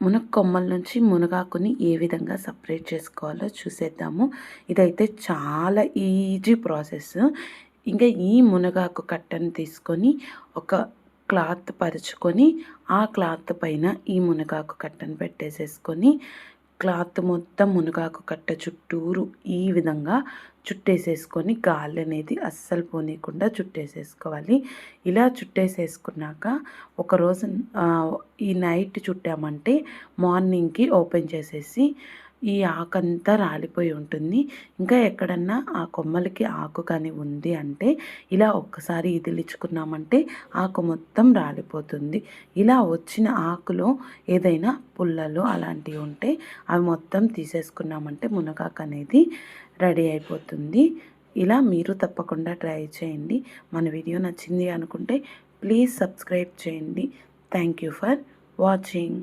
మునగ కొమ్మల నుంచి మునగాకుని ఏ విధంగా సపరేట్ చేసుకోవాలో చూసేద్దాము. ఇదైతే చాలా ఈజీ ప్రాసెస్. ఇంకా ఈ మునగాకు కట్టను తీసుకొని ఒక క్లాత్ పరుచుకొని ఆ క్లాత్ పైన ఈ మునగాకు కట్టను పెట్టేసేసుకొని క్లాత్ మొత్తం మునగాకు కట్ట చుట్టూరు ఈ విధంగా చుట్టేసేసుకొని గాలి అనేది అస్సలు పోనీయకుండా చుట్టేసేసుకోవాలి. ఇలా చుట్టేసేసుకున్నాక ఒకరోజు ఈ నైట్ చుట్టామంటే మార్నింగ్కి ఓపెన్ చేసేసి ఈ ఆకంతా రాలిపోయి ఉంటుంది. ఇంకా ఎక్కడన్నా ఆ కొమ్మలకి ఆకు కానీ ఉంది అంటే ఇలా ఒక్కసారి ఇదిలిచ్చుకున్నామంటే ఆకు మొత్తం రాలిపోతుంది. ఇలా వచ్చిన ఆకులో ఏదైనా పుల్లలు అలాంటివి ఉంటే అవి మొత్తం తీసేసుకున్నామంటే మునగాకు అనేది రెడీ అయిపోతుంది. ఇలా మీరు తప్పకుండా ట్రై చేయండి. మన వీడియో నచ్చింది అనుకుంటే ప్లీజ్ సబ్స్క్రైబ్ చేయండి. Thank you for watching.